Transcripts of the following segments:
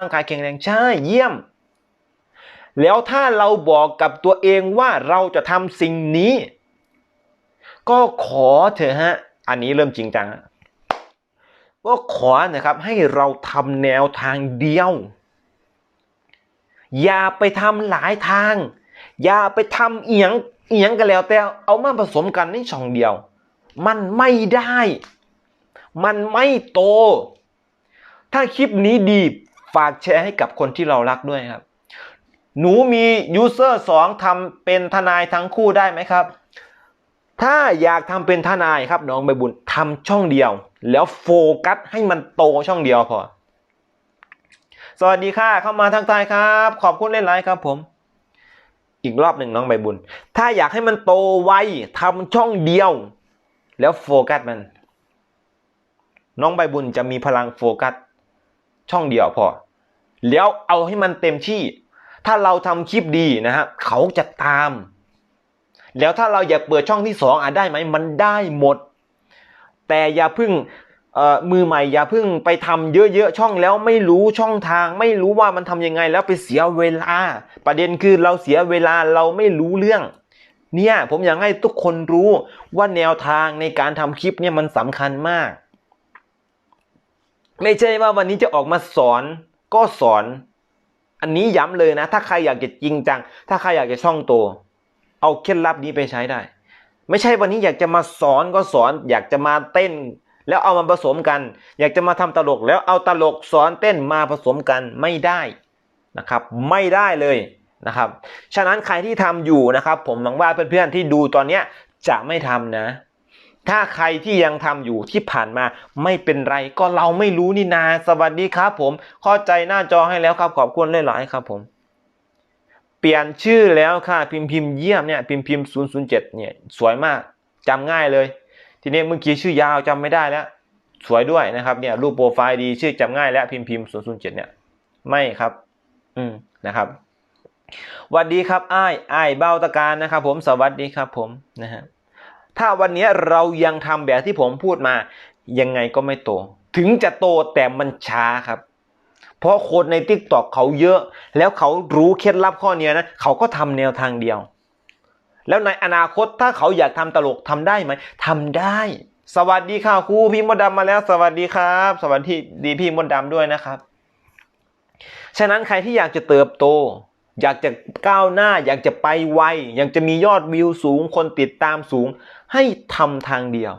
ร่างกายแข็งแรงใช่เยี่ยม แล้วถ้าเราบอกกับตัวเองว่าเราจะทำสิ่งนี้ ก็ขอเถอะฮะ อันนี้เริ่มจริงจังก็ขอนะครับให้เราทำแนวทางเดียว อย่าไปทำหลายทาง อย่าไปทำเอียงเอียงกันแล้วแต่เอามาผสมกันในช่องเดียว มันไม่ได้ มันไม่โต ถ้าคลิปนี้ดี ฝากแชร์ให้กับคนที่เรารักด้วยครับ หนูมียูเซอร์สองทำเป็นทนายทั้งคู่ได้ไหมครับ ถ้าอยากทำเป็นทนายครับน้องใบบุญทำช่องเดียว แล้วโฟกัสให้มันโตช่องเดียวพอ สวัสดีค่ะเข้ามาทักทายครับ ขอบคุณเล่นไลฟ์ครับผม อีกรอบหนึ่งน้องใบบุญ ถ้าอยากให้มันโตไวทำช่องเดียว แล้วโฟกัสมันน้องใบบุญจะมีพลังโฟกัสช่องเดียวพอ แล้วเอาให้มันเต็มที่ ถ้าเราทำคลิปดีนะฮะเขาจะตาม แล้วถ้าเราอยากเปิดช่องที่สองอะได้ไหมมันได้หมด แต่อย่าเพึ่งมือใหม่อย่าเพึ่งไปทำเยอะๆช่องแล้วไม่รู้ช่องทาง ไม่รู้ว่ามันทำยังไงแล้วไปเสียเวลา ประเด็นคือเราเสียเวลาเราไม่รู้เรื่องเนี่ยผมอยากให้ทุกคนรู้ว่าแนวทางในการทำคลิปเนี่ยมันสำคัญมาก ไม่ใช่ว่าวันนี้จะออกมาสอน ก็สอน อันนี้ย้ำเลยนะ ถ้าใครอยากจะจริงจัง ถ้าใครอยากจะช่องโต เอาเคล็ดลับนี้ไปใช้ได้ ไม่ใช่วันนี้อยากจะมาสอนก็สอน อยากจะมาเต้น แล้วเอามาผสมกัน อยากจะมาทำตลก แล้วเอาตลกสอนเต้นมาผสมกันไม่ได้นะครับ ไม่ได้เลยนะครับ ฉะนั้นใครที่ทำอยู่นะครับ ผมหวังว่าเพื่อนๆที่ดูตอนเนี้ยจะไม่ทำนะ ถ้าใครที่ยังทำอยู่ที่ผ่านมาไม่เป็นไรก็เราไม่รู้นี่นาสวัสดีครับผม เข้าใจหน้าจอให้แล้วครับขอบคุณหลายๆครับผมเปลี่ยนชื่อแล้วค่ะพิมพ์พิมพ์เยี่ยมเนี่ยพิมพ์พิมพ์ศูนย์ศูนย์เจ็ดเนี่ยสวยมากจำง่ายเลย ทีนี้เมื่อกี้ชื่อยาวจำไม่ได้แล้ว สวยด้วยนะครับเนี่ยรูปโปรไฟล์ดีชื่อจำง่ายแล้วพิมพ์พิมพ์ศูนย์ศูนย์เจ็ดเนี่ยไม่ครับ อืมนะครับสวัสดีครับอ้ายอ้ายเบ้าตะการนะครับ ผมสวัสดีครับผมนะฮะ ถ้าวันนี้เรายังทำแบบที่ผมพูดมา ยังไงก็ไม่โต ถึงจะโตแต่มันช้าครับ เพราะคนใน t ิ k t o k เขาเยอะ แล้วเขารู้เคล็ดลับข้อเนี้นะ เขาก็ทำแนวทางเดียว แล้วในอนาคตถ้าเขาอยากทำตลกทำได้ไหมทำได้ สวัสดีค่ะครูพี่มดดำมาแล้ว สวัสดีครับ สวัสดีดีพี่มดดำด้วยนะครับ ฉะนั้นใครที่อยากจะเติบโต อยากจะก้าวหน้า อยากจะไปไว อยากจะมียอดวิวสูง คนติดตามสูง ให้ทำทางเดียว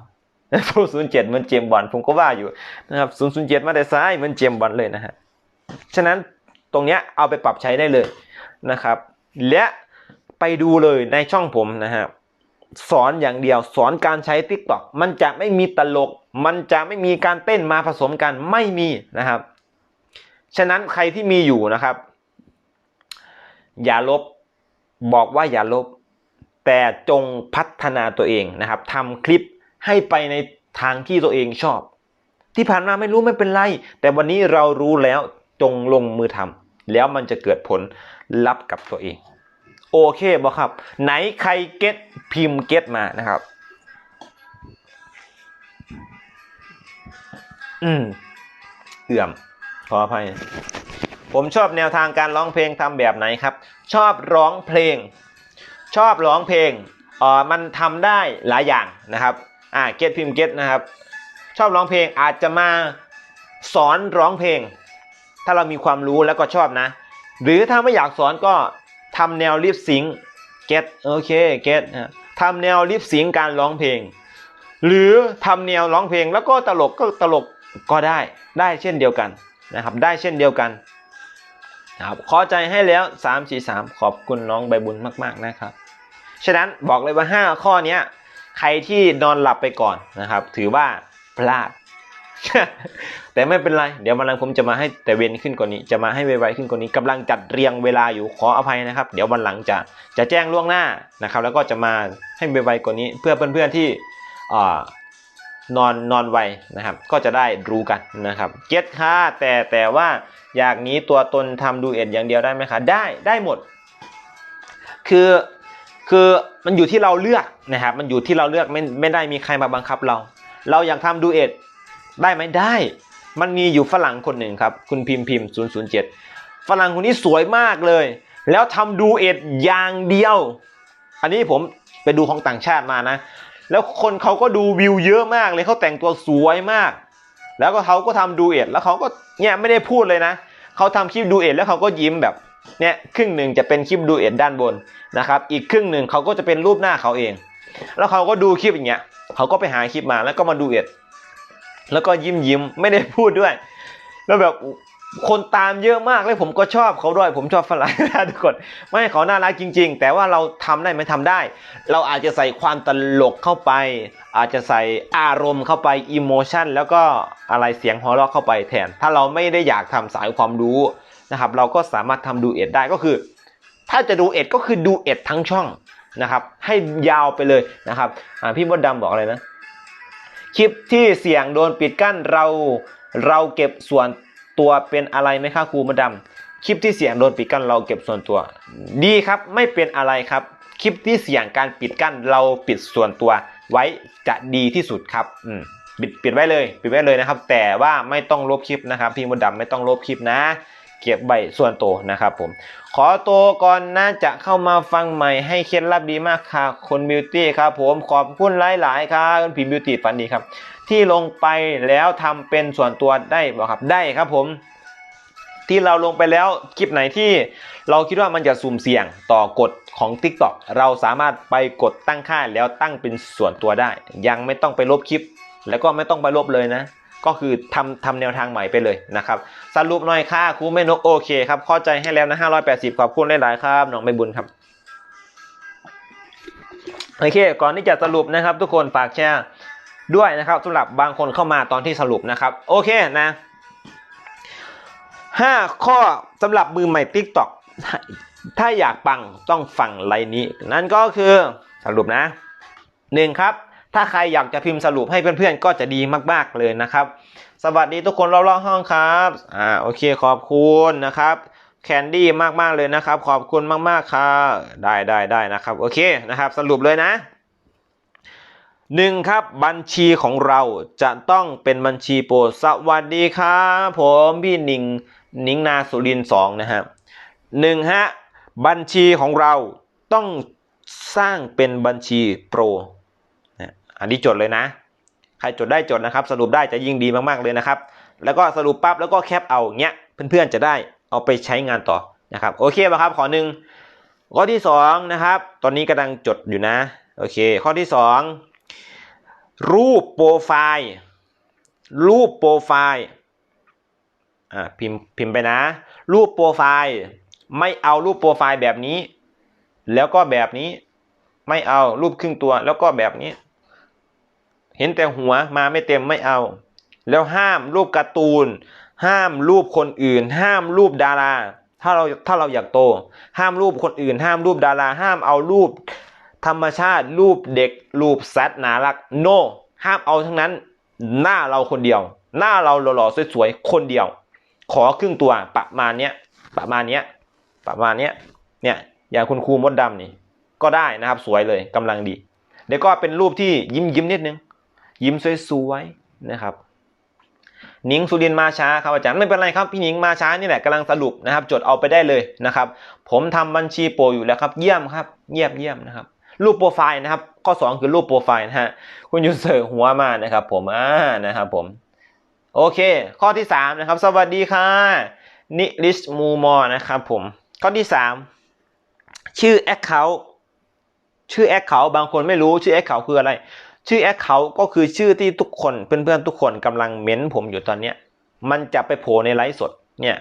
ศูนย์เจ็ดมันเจมบอลผมก็ว่าอยู่นะครับศูนย์ศูนย์เจ็ดมาแต่ซ้ายมันเจมบอลเลยนะฮะ ฉะนั้นตรงเนี้ยเอาไปปรับใช้ได้เลยนะครับ และไปดูเลยในช่องผมนะครับสอนอย่างเดียวสอนการใช้ t ิ k t o k มันจะไม่มีตลก มันจะไม่มีการเต้นมาผสมกันไม่มีนะครับ ฉะนั้นใครที่มีอยู่นะครับ อย่าลบ บอกว่าอย่าลบ แต่จงพัฒนาตัวเองนะครับทำคลิปให้ไปในทางที่ตัวเองชอบ ที่ผ่านมาไม่รู้ไม่เป็นไร แต่วันนี้เรารู้แล้วจงลงมือทำแล้วมันจะเกิดผลลับกับตัวเอง โอเคบอครับ ไหนใครเก็ตพิมพ์เก็ตมานะครับ อืมเอื่อมขออภัย ผมชอบแนวทางการร้องเพลงทำแบบไหนครับ ชอบร้องเพลง ชอบร้องเพลงเอ่อมันทำได้หลายอย่างนะครับอ่าเก็ตพิมเก็ตนะครับ ชอบร้องเพลงอาจจะมาสอนร้องเพลง ถ้าเรามีความรู้แล้วก็ชอบนะ หรือถ้าไม่อยากสอนก็ทำแนวลิปซิงเก็ตโอเคเก็ตนะทำแนวลิปซิงการร้องเพลง หรือทำแนวร้องเพลงแล้วก็ตลกก็ตลกก็ได้ได้เช่นเดียวกันนะครับ ได้เช่นเดียวกัน นะครับขอใจให้แล้ว 3 4 3 ขอบคุณน้องใบบุญมาก ๆนะครับ ฉะนั้นบอกเลยว่า 5 ข้อนี้ใครที่นอนหลับไปก่อนนะครับ ถือว่าพลาด แต่ไม่เป็นไร เดี๋ยววันหลังผมจะมาให้แต่เวนขึ้นกว่านี้ จะมาให้ไวๆขึ้นกว่านี้กำลังจัดเรียงเวลาอยู่ขออภัยนะครับ เดี๋ยววันหลังจะจะแจ้งล่วงหน้านะครับ แล้วก็จะมาให้ไวๆกว่านี้ เพื่อเพื่อนๆที่นอนนอนไวนะครับ ก็จะได้รู้กันนะครับ เก็ตค่ะแต่แต่ว่า อยากหนี้ตัวตนทำดูเอ็ดอย่างเดียวได้ไหมคะ ได้ได้หมด คือคือมันอยู่ที่เราเลือกนะครับ มันอยู่ที่เราเลือกไม่ไม่ได้มีใครมาบังคับเรา เราอยากทำดูเอ็ดได้ไหมได้ มันมีอยู่ฝรั่งคนหนึ่งครับ คุณพิมพ์พิมพ์007 ฝรั่งคนนี้สวยมากเลย แล้วทำดูเอ็ดอย่างเดียว อันนี้ผมไปดูของต่างชาติมานะ แล้วคนเขาก็ดูวิวเยอะมากเลยเขาแต่งตัวสวยมาก แล้วก็เขาก็ทำดูเอ็ดแล้วเขาก็เนี่ยไม่ได้พูดเลยนะเขาทำคลิปดูเอ็ดแล้วเขาก็ยิ้มแบบเนี่ยครึ่งหนึ่งจะเป็นคลิปดูเอ็ดด้านบนนะครับอีกครึ่งหนึ่งเขาก็จะเป็นรูปหน้าเขาเอง แล้วเขาก็ดูคลิปอย่างเงี้ยเขาก็ไปหาคลิปมาแล้วก็มาดูเอ็ดแล้วก็ยิ้มยิ้มไม่ได้พูดด้วย แล้วแบบ คนตามเยอะมากเลยผมก็ชอบเขาด้วย ผมชอบฝรั่งนะทุกคนไม่เขาน่ารักจริง ๆ แต่ว่าเราทำได้ไหมทำได้ เราอาจจะใส่ความตลกเข้าไป อาจจะใส่อารมณ์เข้าไปอิโมชันแล้วก็อะไรเสียงหัวเราะเข้าไปแทน ถ้าเราไม่ได้อยากทำสายความรู้นะครับ เราก็สามารถทำดูเอ็ดได้ก็คือ ถ้าจะดูเอ็ดก็คือดูเอ็ดทั้งช่องนะครับ ให้ยาวไปเลยนะครับพี่มดดำบอกอะไรนะคลิปที่เสียงโดนปิดกั้นเราเราเก็บส่วน ตัวเป็นอะไรไหมครับครูมดดำคลิปที่เสียงโดนปิดกั้นเราเก็บส่วนตัว ดีครับไม่เป็นอะไรครับ คลิปที่เสี่ยงการปิดกั้นเราปิดส่วนตัวไว้จะดีที่สุดครับอืมปิดปิดไว้เลย ปิดไว้เลยนะครับ แต่ว่าไม่ต้องลบคลิปนะครับพี่มดดำไม่ต้องลบคลิปนะ เก็บใบส่วนตัวนะครับผม ขอตัวก่อนนะจะเข้ามาฟังใหม่ให้เคล็ดลับดีมากค่ะคนบิวตี้ครับผมขอบคุณหลายๆครับคุณผีบิวตี้ฝันดีครับ ที่ลงไปแล้วทำเป็นส่วนตัวได้บ่ครับได้ครับผม ที่เราลงไปแล้วคลิปไหนที่เราคิดว่ามันจะสุ่มเสี่ยงต่อกฎของ TikTok เราสามารถไปกดตั้งค่าแล้วตั้งเป็นส่วนตัวได้ ยังไม่ต้องไปลบคลิป แล้วก็ไม่ต้องไปลบเลยนะ ก็คือทำทำแนวทางใหม่ไปเลยนะครับ สรุปหน่อยค่ะครูไม่นกโอเคครับเข้าใจให้แล้วนะ 580 ขอบคุณหลายๆครับน้องไม่บุญครับโอเค ก่อนที่จะสรุปนะครับ ทุกคนฝากแชร์ด้วยนะครับสำหรับบางคนเข้ามาตอนที่สรุปนะครับ โอเคนะห้าข้อสำหรับมือใหม่ TikTok ถ้าอยากปังต้องฟังไลน์นี้ นั่นก็คือสรุปนะหนึ่งครับ ถ้าใครอยากจะพิมพ์สรุปให้เพื่อนๆ ก็จะดีมากๆเลยนะครับ สวัสดีทุกคนรอบๆห้องครับอ่าโอเคขอบคุณนะครับแคนดี้มากๆเลยนะครับ ขอบคุณมากๆค่ะได้ได้ได้นะครับโอเคนะครับสรุปเลยนะหนึ่งครับบัญชีของเราจะต้องเป็นบัญชีโปรดสวัสดีครับผมพี่หนิงนิงนาสุรินสองนะฮะหนึ่งฮะบัญชีของเราต้องสร้างเป็นบัญชีโปร อันนี้จดเลยนะ ใครจดได้จดนะครับ สรุปได้จะยิ่งดีมากๆเลยนะครับ แล้วก็สรุปปั๊บแล้วก็แคปเอาเงี้ยเพื่อนๆจะได้เอาไปใช้งานต่อนะครับ โอเคป่ะครับขอหนึ่งข้อที่สองนะครับ ตอนนี้กำลังจดอยู่นะ โอเค ข้อที่สองรูปโปรไฟล์ รูปโปรไฟล์ อ่าพิมพ์พิมพ์ไปนะ รูปโปรไฟล์ ไม่เอารูปโปรไฟล์แบบนี้ แล้วก็แบบนี้ ไม่เอารูปครึ่งตัวแล้วก็แบบนี้ เห็นแต่หัวมาไม่เต็มไม่เอา แล้วห้ามรูปการ์ตูน ห้ามรูปคนอื่น ห้ามรูปดารา ถ้าเราถ้าเราอยากโต ห้ามรูปคนอื่น ห้ามรูปดารา ห้ามเอารูป ธรรมชาติรูปเด็ก รูปแซดน่ารัก โนห้ามเอาทั้งนั้น หน้าเราคนเดียว หน้าเราหล่อๆสวยๆคนเดียว ขอครึ่งตัวประมาณเนี้ยประมาณเนี้ยประมาณเนี้ยเนี่ยอย่างคุณครูมดดำนี่ ก็ได้นะครับสวยเลยกำลังดีเดี๋ยวก็เป็นรูปที่ยิ้มยิ้มนิดนึง ยิ้มสวยๆนะครับนิงสุรินมาช้าครับอาจารย์ไม่เป็นไรครับพี่นิงมาช้านี่แหละกำลังสรุปนะครับ จดเอาไปได้เลยนะครับ ผมทำบัญชีโปรอยู่แล้วครับ เยี่ยมครับเยี่ยมเยี่ยมนะครับ รูปโปรไฟล์นะครับ ข้อ 2 คือรูปโปรไฟล์นะฮะคุณยูเซอร์หัวมานะครับ ผมอ่านะครับผม โอเค ข้อที่3นะครับ สวัสดีค่ะนิลิชมูมอนะครับผมข้อที่ 3 ชื่อ Account ชื่อ Account บางคนไม่รู้ชื่อ Account คืออะไร ชื่อ Account ก็คือชื่อที่ทุกคนเพื่อนๆทุกคนกำลังเม้นผมอยู่ตอนเนี้ยมันจะไปโผล่ในไลฟ์สดเนี่ย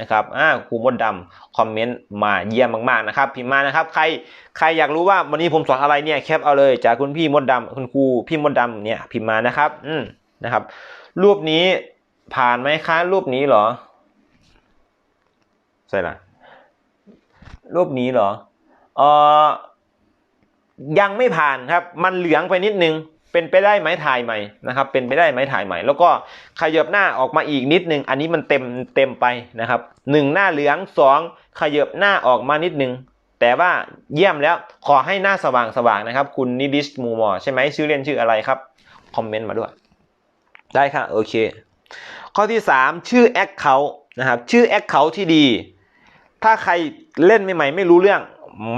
นะครับอ่าครูมดดำคอมเมนต์มาเยี่ยมมากๆนะครับพิมพ์มานะครับใครใครอยากรู้ว่าวันนี้ผมสอนอะไรเนี่ยแคปเอาเลยจากคุณพี่มดดำคุณครูพี่มดดำเนี่ยพิมพ์มานะครับอืมนะครับ รูปนี้ผ่านไหมคะรูปนี้เหรอใช่ละรูปนี้เหรอเออ ยังไม่ผ่านครับ มันเหลืองไปนิดนึง เป็นไปได้ไหมถ่ายใหม่นะครับ เป็นไปได้ไหมถ่ายใหม่ แล้วก็ขยับหน้าออกมาอีกนิดนึง อันนี้มันเต็มเต็มไปนะครับหนึ่งหน้าเหลืองสองขยับหน้าออกมานิดนึง แต่ว่าเยี่ยมแล้วขอให้หน้าสว่างสว่างนะครับ คุณนิดิสมูมอใช่ไหมชื่อเล่นชื่ออะไรครับ คอมเมนต์มาด้วย ได้ค่ะโอเค ข้อที่สามชื่อแอคเคาท์นะครับ ชื่อแอคเคาท์ที่ดีถ้าใครเล่นใหม่ๆไม่รู้เรื่อง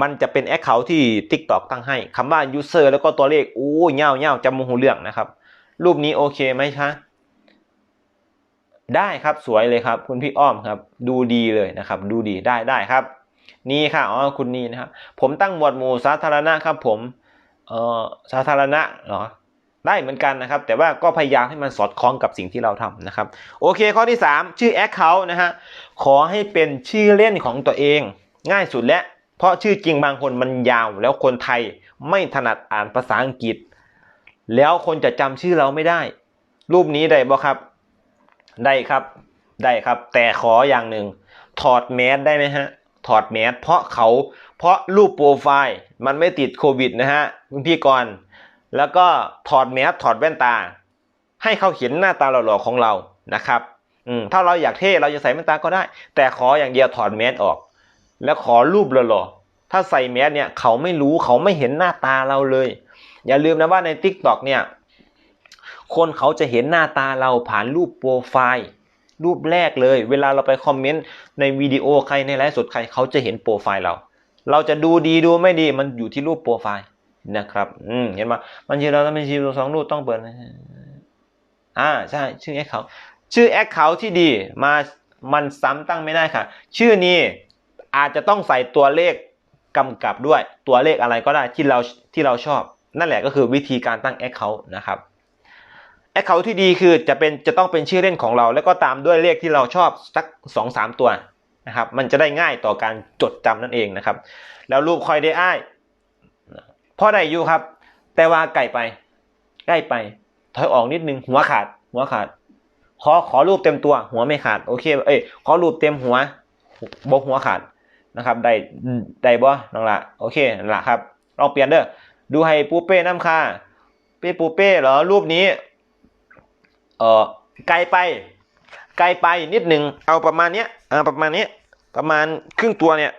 มันจะเป็นแอคเคาท์ที่ TikTok ตั้งให้คำว่า user แล้วก็ตัวเลขโอ้เง่าเง่าจำโมโหเรื่องนะครับ รูปนี้โอเคไหมคะได้ครับสวยเลยครับ คุณพี่อ้อมครับ ดูดีเลยนะครับ ดูดีได้ได้ครับ นี่ค่ะอ๋อคุณนี่นะครับผมตั้งหมวดหมู่สาธารณะครับ ผมเอ่อสาธารณะเหรอได้เหมือนกันนะครับ แต่ว่าก็พยายามให้มันสอดคล้องกับสิ่งที่เราทำนะครับ โอเคข้อที่ 3 ชื่อ Account นะฮะขอให้เป็นชื่อเล่นของตัวเอง ง่ายสุดแล้ว เพราะชื่อจริงบางคนมันยาวแล้วคนไทยไม่ถนัดอ่านภาษาอังกฤษ แล้วคนจะจำชื่อเราไม่ได้ รูปนี้ได้บ่ครับ ได้ครับ ได้ครับ แต่ขออย่างหนึ่ง ถอดแมสได้ไหมฮะ ถอดแมสเพราะเขา เพราะรูปโปรไฟล์มันไม่ติดโควิดนะฮะคุณพี่กรแล้วก็ถอดแมสถอดแว่นตา ให้เขาเห็นหน้าตาหล่อๆของเรานะครับ อืมถ้าเราอยากเท่เราจะใส่แว่นตาก็ได้ แต่ขออย่างเดียวถอดแมสออก แล้วขอรูปหล่อๆถ้าใส่แมสเนี่ยเขาไม่รู้เขาไม่เห็นหน้าตาเราเลย อย่าลืมนะว่าใน t ิ k t o k เนี่ยคนเขาจะเห็นหน้าตาเราผ่านรูปโปรไฟล์รูปแรกเลย เวลาเราไปคอมเมนต์ในวิดีโอใครในไลฟ์สดใครเขาจะเห็นโปรไฟล์เรา เราจะดูดีดูไม่ดีมันอยู่ที่รูปโปรไฟล์นะครับ อืมเห็นไหมบัญชีเราต้องเป็นบัญชีสองรูปต้องเปิดอ่าใช่ชื่อแอคเคาชื่อแอคเคาที่ดีมามันซ้ำตั้งไม่ได้ค่ะ ชื่อนี้ อาจจะต้องใส่ตัวเลขกำกับด้วยตัวเลขอะไรก็ได้ที่เราที่เราชอบ นั่นแหละก็คือวิธีการตั้งแอคเคาท์นะครับแอคเคาท์ที่ดีคือจะเป็นจะต้องเป็นชื่อเล่นของเรา แล้วก็ตามด้วยเลขที่เราชอบสักสองสามตัวนะครับ มันจะได้ง่ายต่อการจดจำนั่นเองนะครับ แล้วรูปคอยได้อ้ายพอได้อยู่ครับ แต่ว่าไก่ไปใกล้ไปถอยออกนิดนึงหัวขาด หัวขาด ขอขอรูปเต็มตัว หัวไม่ขาดโอเคเอ้ยขอรูปเต็มหัวบกหัวขาด นะครับได้ได้บ่น้องละโอเคนั่นละครับลองเปลี่ยนเด้อดูให้ปูเป้น้ำค่าเป้ปูเป้เหรอรูปนี้เออไกลไป ไกลไปนิดหนึ่งเอาประมาณเนี้ยเออประมาณเนี้ยประมาณครึ่งตัวเนี่ย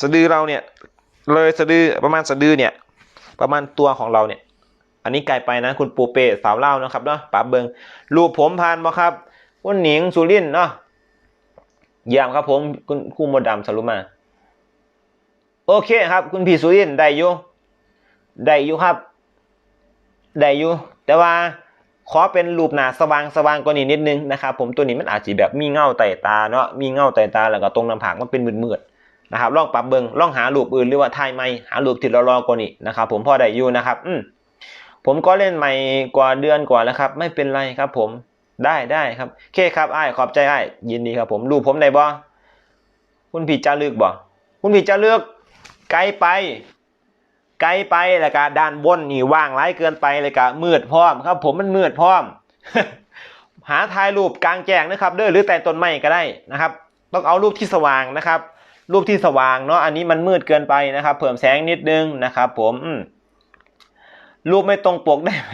สะดือเราเนี่ยเลยสะดือประมาณสะดือเนี่ยประมาณตัวของเราเนี่ย อันนี้ไกลไปนะคุณปูเป้สาวเล่านะครับเนาะป๋าเบิงรูปผมผ่านบ่ครับคุณหนิงสุรินเนาะ เยี่ยมครับผมคุณครูมดดำสรุปมา โอเคครับ คุณพี่สุรินได้อยู่ได้อยู่ครับได้อยู่แต่ว่าขอเป็นรูปหนาสว่างสว่างกว่านี้นิดนึงนะครับผมตัวนี้มันอาจจะแบบมีเงาไต่ตาเนาะมีเงาไต่ตาแล้วก็ตรงหน้าผากมันเป็นมืดๆนะครับลองปรับเบิงลองหารูปอื่นหรือว่าถ่ายใหม่หารูปที่รอๆกว่านี้นะครับผมพอได้อยู่นะครับ อืมผมก็เล่นใหม่กว่าเดือนกว่าแล้วครับ ไม่เป็นไรครับผม ได้ได้ครับเคครับไอ้ขอบใจไอ้ยินดีครับผมรูปผมได้บ่คุณพี่จะเลือกบ่คุณพี่จะเลือก ไกลไป ไกลไปแล้วก็ด้านบนนี่ว่างไร้เกินไปเลยก็มืดพร้อมครับ ผมมันมืดพร้อม หาถ่ายรูปกลางแจ้งนะครับเด้อหรือแต่ต้นไม้ก็ได้นะครับ ต้องเอารูปที่สว่างนะครับ รูปที่สว่างเนาะอันนี้มันมืดเกินไปนะครับ เพิ่มแสงนิดนึงนะครับ ผมอืมรูปไม่ตรงปกได้ไหม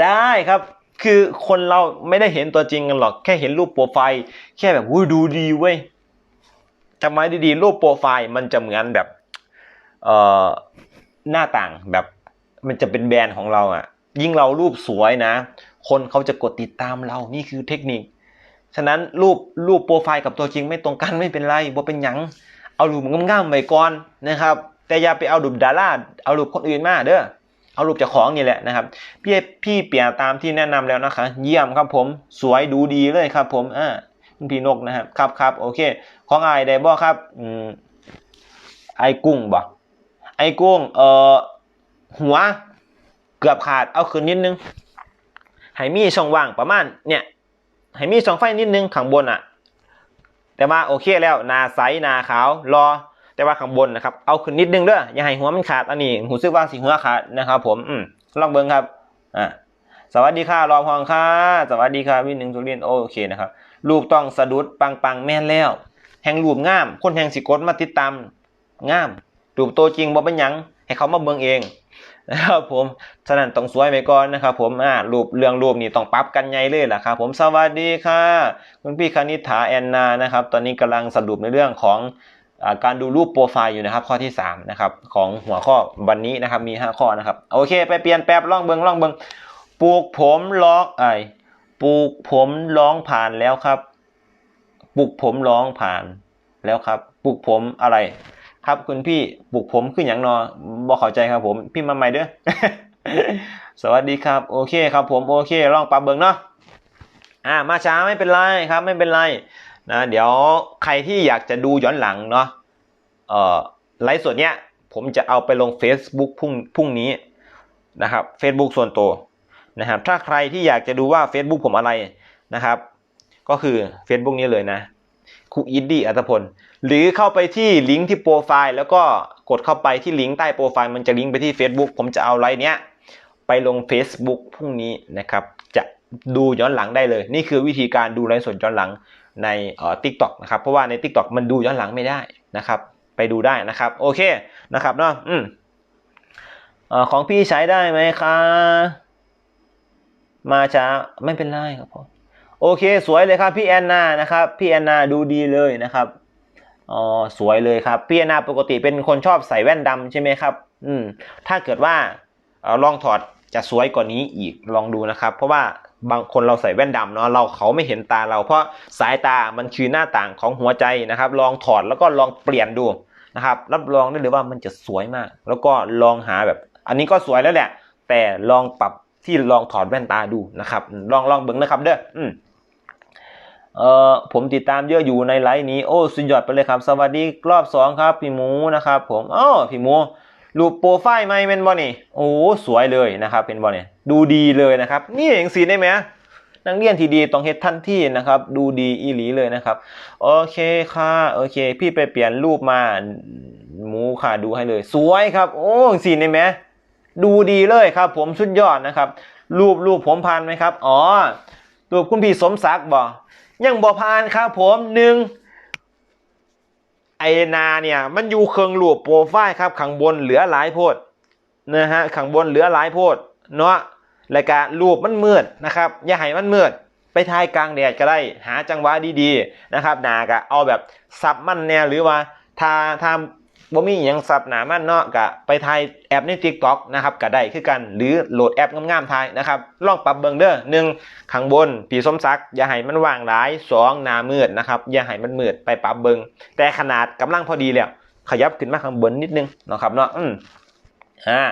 ได้ครับ คือคนเราไม่ได้เห็นตัวจริงกันหรอก แค่เห็นรูปโปรไฟล์แค่แบบวุ้ดูดีเว้ยจำไว้ดีๆรูปโปรไฟล์มันจะเหมือนแบบเอ่อหน้าต่างแบบมันจะเป็นแบรนด์ของเราอะ ยิ่งเรารูปสวยนะ คนเขาจะกดติดตามเรานี่คือเทคนิค ฉะนั้นรูปรูปโปรไฟล์กับตัวจริงไม่ตรงกันไม่เป็นไรบ่เป็นหยัง เอารูปง่ามๆไว้ก่อนนะครับ แต่อย่าไปเอารูปดาราเอารูปคนอื่นมาเด้อ เอารูปจากของนี่แหละนะครับ พี่พี่เปลี่ยนตามที่แนะนำแล้วนะคะ เยี่ยมครับผมสวยดูดีเลยครับผมอ่าพี่นกนะครับครับครับโอเค ของอายได้บ่ครับอืมไอ้กุ้งบ่ไอ้กุ้งเอ่อหัวเกือบขาดเอาคืนนิดนึงให้มีช่องว่างประมาณเนี่ยให้มีช่องไฟนิดนึงข้างบนอะ แต่ว่าโอเคแล้วนาใสนาขาวรอ แต่ว่าข้างบนนะครับเอาขึ้นนิดนึงเด้ออย่าให้หัวมันขาดอันนี้หูซึกว่าสีหัวขาดนะครับ ผมอืมลองเบิ่งครับอ่าสวัสดีค่ะรอพองค่ะสวัสดีค่ะวินหนึ่งทุเรียนโอเคนะครับรูปต้องสะดุดปังปังแม่นแล้ว แห่งรูปงาม คนแห่งสิกดมาติดตามงามรูปตัวจริงบ่เป็นหยังให้เขามาเบิ่งเองนะครับผมฉะนั้นต้องสวยไปก่อนนะครับ ผมอ่ารูปเรื่องรูปนี่ต้องปรับกันใหญ่เลยล่ะครับ ผมสวัสดีค่ะ คุณพี่คณิษฐาแอนนานะครับ ตอนนี้กำลังสรุปในเรื่องของ การดูรูปโปรไฟล์อยู่นะครับข้อที่3นะครับของหัวข้อวันนี้นะครับมี 5 ข้อนะครับโอเค ไปเปลี่ยนแป๊บล่องเบิงล่องเบิงปลูกผมล็อกไอปลูกผมร้องผ่านแล้วครับปลูกผมร้องผ่านแล้วครับปลูกผมอะไร ครับคุณพี่ปลูกผมขึ้นอย่างนอบอกเข้าใจครับผมพี่มาใหม่เด้อสวัสดีครับ โอเคครับผมโอเคล่องปรับเบิงเนาะอ่ามาช้าไม่เป็นไรครับไม่เป็นไร นะเดี๋ยวใครที่อยากจะดูย้อนหลังเนาะเอ่อไลฟ์สดเนี้ยผมจะเอาไปลง Facebook พรุ่งพรุ่งนี้นะครับ Facebook ส่วนตัวนะครับ ถ้าใครที่อยากจะดูว่า Facebook ผมอะไรนะครับ ก็คือ Facebook นี้เลยนะครูอินดี้อัตพล หรือเข้าไปที่ลิงก์ที่โปรไฟล์แล้วก็กดเข้าไปที่ลิงก์ใต้โปรไฟล์มันจะลิงก์ไปที่ Facebook ผมจะเอาไลน์เนี้ยไปลง Facebook พรุ่งนี้นะครับ จะดูย้อนหลังได้เลย นี่คือวิธีการดูไลฟ์สดย้อนหลัง ในเอ่อ TikTok นะครับเพราะว่าใน TikTok มันดูย้อนหลังไม่ได้นะครับ ไปดูได้นะครับโอเคนะครับเนาะอืมเอ่อของพี่ใช้ได้ไหมคะ มาช้าไม่เป็นไรครับผมโอเค สวยเลยครับพี่แอนนานะครับพี่แอนนาดูดีเลยนะครับอ๋อสวยเลยครับพี่แอนนาปกติเป็นคนชอบใส่แว่นดำใช่ไหมครับ อืมถ้าเกิดว่าเอ่อลองถอดจะสวยกว่านี้อีกลองดูนะครับ เพราะว่า บางคนเราใส่แว่นดำเนาะเราเขาไม่เห็นตาเรา เพราะสายตามันคือหน้าต่างของหัวใจนะครับ ลองถอดแล้วก็ลองเปลี่ยนดูนะครับ รับรองได้เลยว่ามันจะสวยมาก แล้วก็ลองหาแบบ อันนี้ก็สวยแล้วแหละ แต่ลองปรับที่ลองถอดแว่นตาดูนะครับ ลองลองเบิ่งนะครับเด้ออืมเอ่อผมติดตามเยอะอยู่ในไลฟ์นี้โอ้สุดยอดไปเลยครับ สวัสดีรอบสองครับพี่หมูนะครับ ผมอ้อพี่หมู รูปโปรไฟล์ไหมเป็นบอนี่โอ้สวยเลยนะครับเป็นบอนี่ดูดีเลยนะครับ นี่เองสีได้ไหมนักเรียนที่ดีต้องเฮ็ดทันทีนะครับ ดูดีอีหลีเลยนะครับ โอเคค่ะโอเค พี่ไปเปลี่ยนรูปมาหมูค่ะดูให้เลย สวยครับ โอ้สีได้ไหมดูดีเลยครับ ผมสุดยอดนะครับ รูปรูปผมพันไหมครับ อ๋อรูปคุณพี่สมศักดิ์บอกยังบ่ผ่านครับผมหนึ่ง ไอนาเนี่ยมันอยู่เครื่องรูปโปรไฟล์ครับข้างบนเหลือหลายโพดนะฮะข้างบนเหลือหลายโพดเนาะรายการรูปมันมืดนะครับอย่าให้มันมืดไปทายกลางแดดก็ได้หาจังหวะดีๆนะครับนากะเอาแบบซับมันแน่หรือว่าทาทา บ่มีอหยังซับหนามันเนาะกะไปถ่ายแอปใน TikTok นะครับก็ได้คือกันหรือโหลดแอปงามๆถ่ายนะครับลองปรับเบิ่งเด้อหนึ่งข้างบนผีสมศัก อย่าให้มันว่างหลายสองหนามืดนะครับอย่าให้มันมืดไปปรับเบิงแต่ขนาดกำลังพอดีแล้วขยับขึ้นมาข้างบนนิดนึงนะครับเนาะอืมอ่า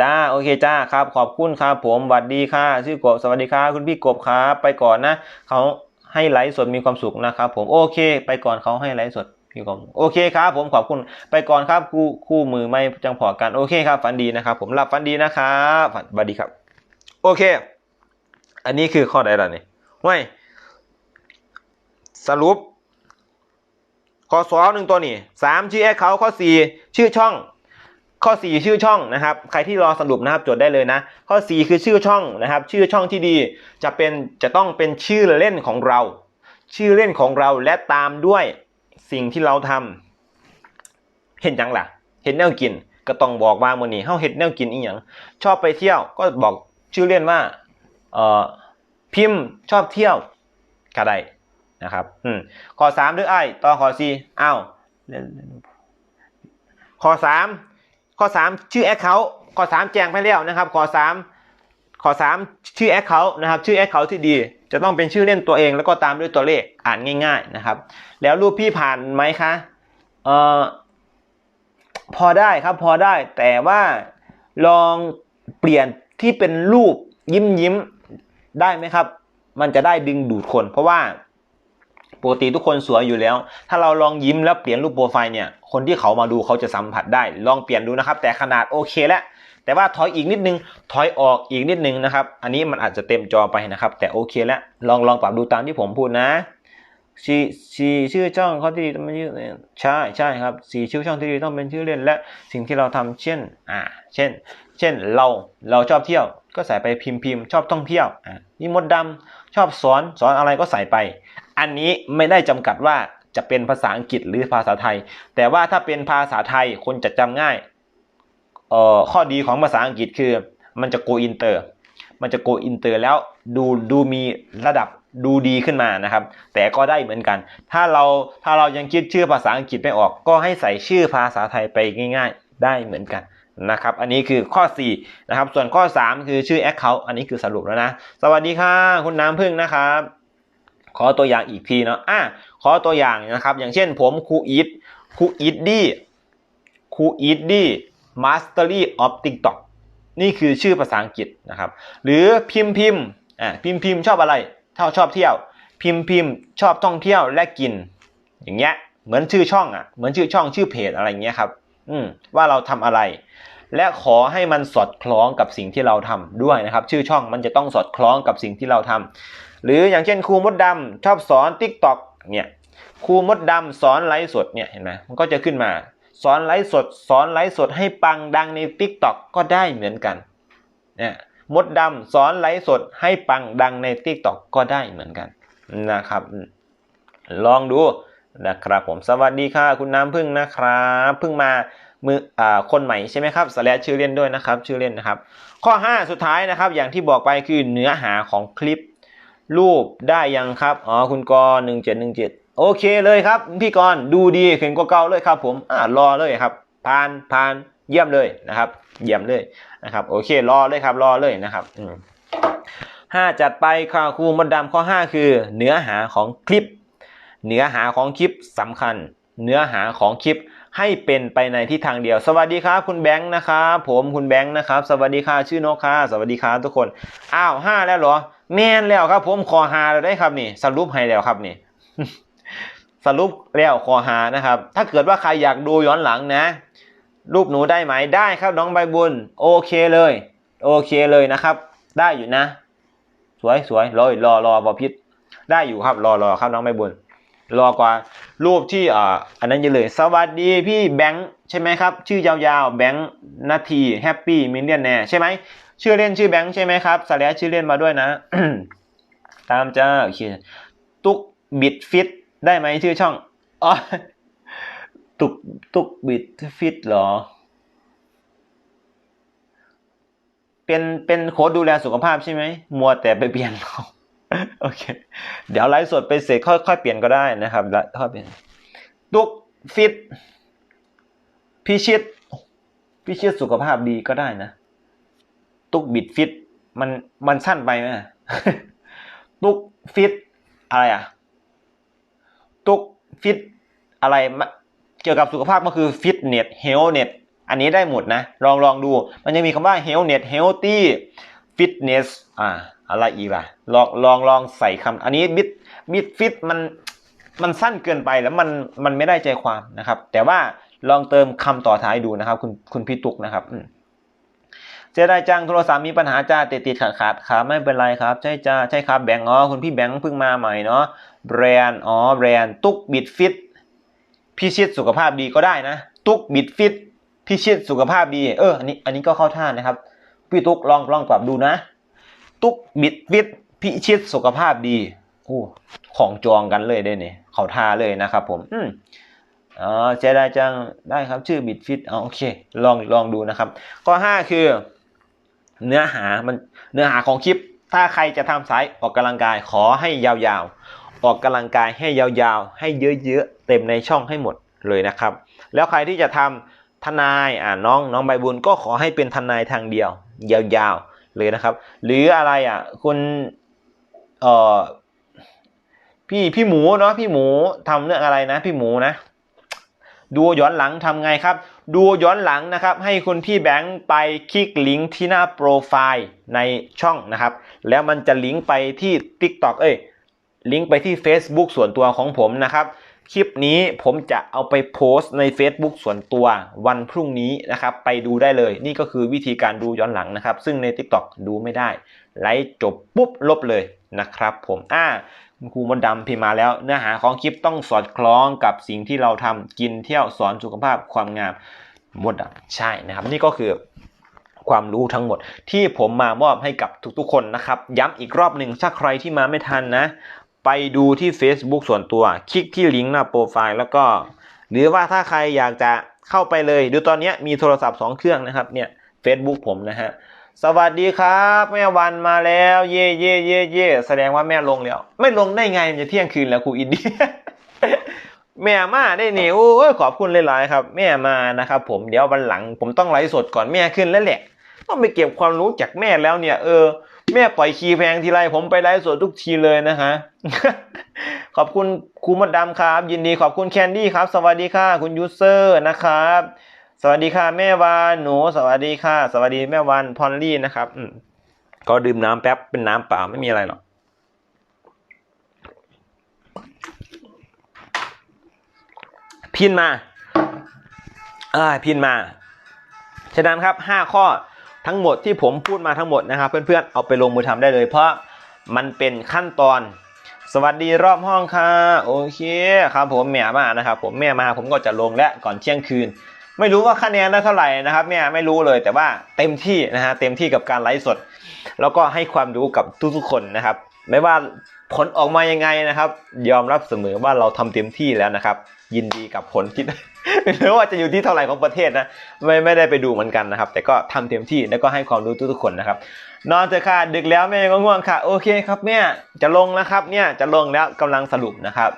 จ้าโอเคจ้าครับขอบคุณครับผมสวัสดีค่ะชื่อกบสวัสดีครับคุณพี่กบครับไปก่อนนะเขาให้ไลฟ์สดมีความสุขนะครับผมโอเค ไปก่อนเขาให้ไลฟ์สด มีความโอเคครับ ผมขอบคุณไปก่อนครับคู่คู่มือไม่จังพอกันโอเคครับฝันดีนะครับ ผมหลับฝันดีนะครับฝันสวัสดีครับ โอเค อันนี้คือข้อใดล่ะนี่ห้วยสรุปข้อสองหนึ่งตัวนี่สามชื่อแอคเขาข้อสี่ชื่อช่อง ข้อสี่ชื่อช่องนะครับ ใครที่รอสรุปนะครับจดได้เลยนะ ข้อสี่คือชื่อช่องนะครับ ชื่อช่องที่ดีจะเป็นจะต้องเป็นชื่อเล่นของเรา ชื่อเล่นของเราและตามด้วย สิ่งที่เราทำเห็นยังล่ะ เห็นแนวกิน ก็ต้องบอกว่ามื้อนี้เฮาเฮ็ดแนวกินอีหยังชอบไปเที่ยวก็บอกชื่อเล่นว่า เอ่อพิมพ์ชอบเที่ยวก็ได้นะครับอืมข้อสามหรือไอ้ต่อข้อสี่อ้าวข้อสามข้อสามชื่อแอคเคาท์ข้อสามแจ้งไปแล้วนะครับข้อสามข้อสามชื่อแอคเคาท์นะครับ ชื่อแอคเคาท์ที่ดี จะต้องเป็นชื่อเล่นตัวเองแล้วก็ตามด้วยตัวเลขอ่านง่าย ๆนะครับ แล้วรูปพี่ผ่านไหมคะเอ่อพอได้ครับพอได้แต่ว่าลองเปลี่ยนที่เป็นรูปยิ้มยิ้มๆได้ไหมครับ มันจะได้ดึงดูดคน เพราะว่าปกติทุกคนสวยอยู่แล้ว ถ้าเราลองยิ้มแล้วเปลี่ยนรูปโปรไฟล์เนี่ย คนที่เขามาดูเขาจะสัมผัสได้ ลองเปลี่ยนดูนะครับ แต่ขนาดโอเคแล้ว แต่ว่าถอยอีกนิดนึง ถอยออกอีกนิดนึงนะครับ อันนี้มันอาจจะเต็มจอไปนะครับ แต่โอเคแล้วลองลองปรับดูตามที่ผมพูดนะสีสีชื่อช่องเขาที่ต้องเป็นชื่อเล่นใช่ใช่ครับสีชื่อช่องที่ดีต้องเป็นชื่อเล่นและสิ่งที่เราทำเช่นอ่าเช่น เช่นเราเราชอบเที่ยวก็ใส่ไปพิมพ์พิมพ์ชอบท่องเที่ยวอ่านี่มดดำชอบสอนสอนอะไรก็ใส่ไป อันนี้ไม่ได้จำกัดว่าจะเป็นภาษาอังกฤษหรือภาษาไทย แต่ว่าถ้าเป็นภาษาไทยคนจะจำง่าย ข้อดีของภาษาอังกฤษคือ มันจะโกอินเตอร์ มันจะโกอินเตอร์แล้วดูดูมีระดับดูดีขึ้นมานะครับ แต่ก็ได้เหมือนกัน ถ้าเราถ้าเรายังคิดชื่อภาษาอังกฤษไม่ออก ก็ให้ใส่ชื่อภาษาไทยไปง่าย ๆ ได้เหมือนกันนะครับ อันนี้คือข้อ 4 นะครับ ส่วนข้อ 3 คือชื่อ Account อันนี้คือสรุปแล้วนะ สวัสดีค่ะ คุณน้ำพึ่งนะครับ ขอตัวอย่างอีกทีเนาะอะขอตัวอย่างนะครับ อย่างเช่นผมครูอีทครูอีทดี้ครูอีทดี้ Mastery of TikTok นี่คือชื่อภาษาอังกฤษนะครับ หรือพิมพ์พิมพ์อ่าพิมพ์พิมพ์ชอบอะไรชอบชอบเที่ยว พิมพ์พิมพ์ชอบท่องเที่ยวและกิน อย่างเงี้ยเหมือนชื่อช่องอะเหมือนชื่อช่องชื่อเพจอะไรเงี้ยครับ อืมว่าเราทำอะไร และขอให้มันสอดคล้องกับสิ่งที่เราทำด้วยนะครับ ชื่อช่องมันจะต้องสอดคล้องกับสิ่งที่เราทำหรืออย่างเช่นครูมดดำชอบสอน t ิ k t o k เนี่ยครูมดดำสอนไลฟ์สดเนี่ยเห็นไหมมันก็จะขึ้นมา สอนไลฟ์สด สอนไลฟ์สดให้ปังดังใน t ิ k t o k ก็ได้เหมือนกันเนี่ยมดดำสอนไลฟ์สดให้ปังดังใน t ิ k t o k ก็ได้เหมือนกันนะครับ ลองดูนะครับผมสวัสดีค่ะคุณน้ำพึ่งนะครับพิ่งมามืออ่าคนใหม่ใช่ไหมครับสแลชชื่อเล่นด้วยนะครับ ชื่อเล่นนะครับ ข้อ 5 สุดท้ายนะครับ อย่างที่บอกไปคือเนื้อหาของคลิป รูปได้ยังครับอ๋อคุณกรหนึ่งเจ็ดหนึ่งเจ็ด โอเคเลยครับพี่กรดูดีเข็นกว่าเก่าเลยครับ ผมอ่ารอเลยครับผ่านผ่านเยี่ยมเลยนะครับ เยี่ยมเลยนะครับ โอเครอเลยครับ รอเลยนะครับห้าจัดไปค่ะครูมดดำข้อ 5 คือ เนื้อหาของคลิป เนื้อหาของคลิปสำคัญ เนื้อหาของคลิปให้เป็นไปในทิศทางเดียว สวัสดีครับ คุณแบงค์นะครับผมคุณแบงค์นะครับ สวัสดีค่ะชื่อนกค่ะสวัสดีครับทุกคนอ้าวห้าแล้วเหรอ แม่นแล้วครับ ผมคอหาแล้วได้ครับนี่ สรุปให้แล้วครับนี่ สรุปแล้วคอหานะครับ ถ้าเกิดว่าใครอยากดูย้อนหลังนะ รูปหนูได้ไหมได้ครับน้องใบบุญ โอเคเลย โอเคเลยนะครับ ได้อยู่นะ สวยสวยรอรอรอบอพิษได้อยู่ครับรอรอครับน้องใบบุญรอกว่ารูปที่อ่าอันนั้นอยังเลย สวัสดีพี่แบงค์ใช่ไหมครับ ชื่อยาวๆแบงค์นาทีแฮปปี้มินเลียนแน่ใช่ไหมชื่อเล่นชื่อแบงค์ใช่ไหมครับสแลชชื่อเล่นมาด้วยนะ ตามจ้าโอเคตุ๊กบิดฟิต ได้ไหมชื่อช่องอ๋อตุกตุกบิดฟิตเหรอ เป็นเป็นโค้ดดูแลสุขภาพใช่ไหมมัวแต่ไปเปลี่ยนเราโอเค เดี๋ยวไลฟ์สดไปเสร็จค่อยค่อยเปลี่ยนก็ได้นะครับแล้วค่อยเปลี่ยนตุกฟิตพิชิตพิชิตสุขภาพดีก็ได้นะ ตุกบิดฟิตมันมันสั้นไปไหมตุกฟิตอะไรอะ ตุกฟิตอะไรเกี่ยวกับสุขภาพก็คือฟิตเนสเฮลเนสอันนี้ได้หมดนะ ลองลองดู มันจะมีคำว่าเฮลเนสเฮลตี้ฟิตเนสอ่าอะไรอีกล่ะ ลองลองลองใส่คำอันนี้บิดบิดฟิตมันมันสั้นเกินไปแล้วมันมันไม่ได้ใจความนะครับ แต่ว่าลองเติมคำต่อท้ายดูนะครับ คุณคุณพี่ตุกนะครับ อืมเจไดจังโทรศัพท์มีปัญหาจ้าติดติดขัดขัดครับไม่เป็นไรครับ ใช่จ้าใช่ครับแบงค์อ๋อคุณพี่แบงค์เพิ่งมาใหม่เนาะแบรนด์อ๋อแบรนด์ตุกบิดฟิตพิชิตสุขภาพดีก็ได้นะ ตุกบิดฟิตพิชิตสุขภาพดีเอออันนี้อันนี้ก็เข้าท่านะครับ พี่ตุกลองลองปรับดูนะ ตุกบิดฟิตพิชิตสุขภาพดีโอ้ของจองกันเลยได้เนี่ยเขาท่าเลยนะครับผมอืมอ๋อเจได้จังได้ครับชื่อบิดฟิตอ๋อโอเค ลองลองดูนะครับ ข้อห้าคือ เนื้อหามันเนื้อหาของคลิป ถ้าใครจะทำสายออกกำลังกายขอให้ยาวๆ ออกกำลังกายให้ยาวๆ ให้เยอะๆ เต็มในช่องให้หมดเลยนะครับ แล้วใครที่จะทำทนายอ่าน้องน้องใบบุญก็ขอให้เป็นทนายทางเดียว ยาวๆเลยนะครับ หรืออะไรอะคุณเอ่อพี่พี่หมูเนาะพี่หมูทำเรื่องอะไรนะ พี่หมูนะ ดูย้อนหลังทำไงครับ ดูย้อนหลังนะครับ ให้คุณพี่แบงค์ไปคลิกลิงก์ที่หน้าโปรไฟล์ในช่องนะครับ แล้วมันจะลิงก์ไปที่ TikTok เอ้ยลิงก์ไปที่ Facebook ส่วนตัวของผมนะครับ คลิปนี้ผมจะเอาไปโพสต์ใน Facebook ส่วนตัววันพรุ่งนี้นะครับ ไปดูได้เลย นี่ก็คือวิธีการดูย้อนหลังนะครับ ซึ่งใน TikTok ดูไม่ได้ ไลฟ์จบปุ๊บลบเลยนะครับผมอ่าคุณครูมดดำพิมมาแล้ว เนื้อหาของคลิปต้องสอดคล้องกับสิ่งที่เราทำกินเที่ยวสอนสุขภาพความงามมดดำใช่นะครับ นี่ก็คือความรู้ทั้งหมดที่ผมมามอบให้กับทุกๆคนนะครับ ย้ำอีกรอบหนึ่งถ้าใครที่มาไม่ทันนะ ไปดูที่ Facebook ส่วนตัว คลิกที่ลิงก์หน้าโปรไฟล์แล้วก็ หรือว่าถ้าใครอยากจะเข้าไปเลย ดูตอนนี้มีโทรศัพท์ 2 เครื่องนะครับเนี่ย Facebook ผมนะฮะ สวัสดีครับ แม่วันมาแล้ว เย่เย่เย่เย่แสดงว่าแม่ลงแล้ว ไม่ลงได้ไงมันจะเที่ยงคืนแล้วครูอินดี้แม่มาได้เนี่โอ้ยขอบคุณหลายๆครับ แม่มานะครับผมเดี๋ยววันหลัง ผมต้องไลฟ์สดก่อนแม่ขึ้นแล้วแหละต้องไปเก็บความรู้จากแม่แล้วเนี่ยเออ แม่ปล่อยคีย์แพงทีไรผมไปไลฟ์สดทุกทีเลยนะฮะ ขอบคุณครูมดดำครับ ยินดีขอบคุณแคนดี้ครับ สวัสดีค่ะ คุณยูเซอร์นะครับ สวัสดีค่ะ แม่วานหนู สวัสดีค่ะ สวัสดีแม่วานพอลลี่นะครับ อืมก็ดื่มน้ำแป๊บเป็นน้ำเปล่าไม่มีอะไรหรอกพินมา เอ้พินมา ฉะนั้นครับ5ข้อ ทั้งหมดที่ผมพูดมาทั้งหมดนะครับ เพื่อนๆเอาไปลงมือทำได้เลย เพราะมันเป็นขั้นตอน สวัสดีรอบห้องค่ะโอเคครับผมแม่มานะครับ ผมแม่มาผมก็จะลงและก่อนเที่ยงคืน ไม่รู้ว่าคะแนนได้เท่าไหร่นะครับแม่ไม่รู้เลยแต่ว่าเต็มที่นะฮะเต็มที่กับการไลฟ์สด แล้วก็ให้ความรู้กับทุกๆคนนะครับ ไม่ว่า ผลออกมายังไงนะครับ ยอมรับเสมอว่าเราทำเต็มที่แล้วนะครับ ยินดีกับผลที่ไม่รู้ว่าจะอยู่ที่เท่าไหร่ของประเทศนะไม่ไม่ได้ไปดูเหมือนกันนะครับ แต่ก็ทำเต็มที่แล้วก็ให้ความรู้ทุกๆคนนะครับ นอนเถอะค่ะดึกแล้วแม่ก็ง่วงค่ะ โอเคครับแม่จะลงนะครับเนี่ยจะลงแล้วกำลังสรุปนะครับ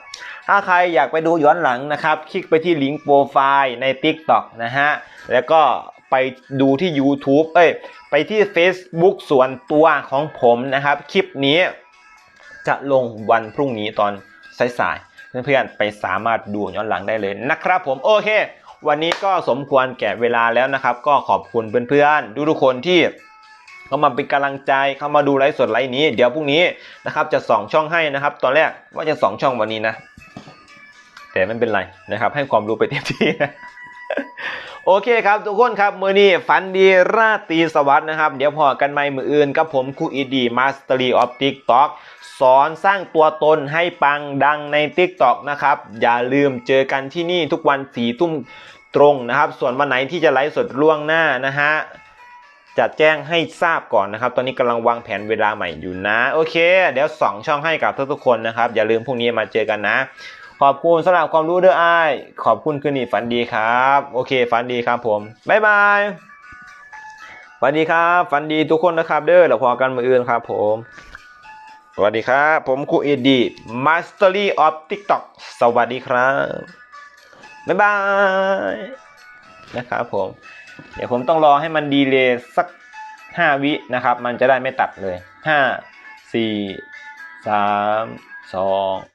ถ้าใครอยากไปดูย้อนหลังนะครับ คลิกไปที่ลิงก์โปรไฟล์ใน TikTok นะฮะแล้วก็ไปดูที่ YouTube เอ้ยไปที่ Facebook ส่วนตัวของผมนะครับ คลิปนี้ จะลงวันพรุ่งนี้ตอนสายๆเพื่อนๆไปสามารถดูย้อนหลังได้เลยนะครับ ผมโอเค วันนี้ก็สมควรแก่เวลาแล้วนะครับ ก็ขอบคุณเพื่อนๆทุกๆคนที่เข้ามาเป็นกำลังใจเข้ามาดูไลฟ์สดไลฟ์นี้ เดี๋ยวพรุ่งนี้นะครับ จะสองช่องให้นะครับ ตอนแรกว่าจะสองช่องวันนี้นะ แต่ไม่เป็นไรนะครับ ให้ความรู้ไปเต็มที่นะ โอเคครับทุกคนครับมือนี้ฝันดีราตรีสวัสดิ์นะครับ เดี๋ยวพอกันใหม่มืออื่นกับผมครูอีดีมาสเตอรี่ออฟทิกต็อกสอนสร้างตัวตนให้ปังดังใน TikTok นะครับ อย่าลืมเจอกันที่นี่ทุกวันสี่ทุ่มตรงนะครับ ส่วนวันไหนที่จะไลฟ์สดล่วงหน้านะฮะจะแจ้งให้ทราบก่อนนะครับ ตอนนี้กำลังวางแผนเวลาใหม่อยู่นะ โอเค เดี๋ยวสองช่องให้กับทุกๆคนนะครับ อย่าลืมพรุ่งนี้มาเจอกันนะ ขอบคุณสำหรับความรู้เด้ออ้าย ขอบคุณคืนนี้ฝันดีครับ โอเค ฝันดีครับผม บ๊ายบาย ฝันดีครับ ฝันดีทุกคนนะครับ เด้อแล้วพอกันมืออื่นครับผม สวัสดีครับ ผมครูเอดี Mastery of TikTok สวัสดีครับ บ๊ายบาย นะครับผม เดี๋ยวผมต้องรอให้มันดีเลยสัก 5 วินะครับ มันจะได้ไม่ตัดเลย 5 4 3 2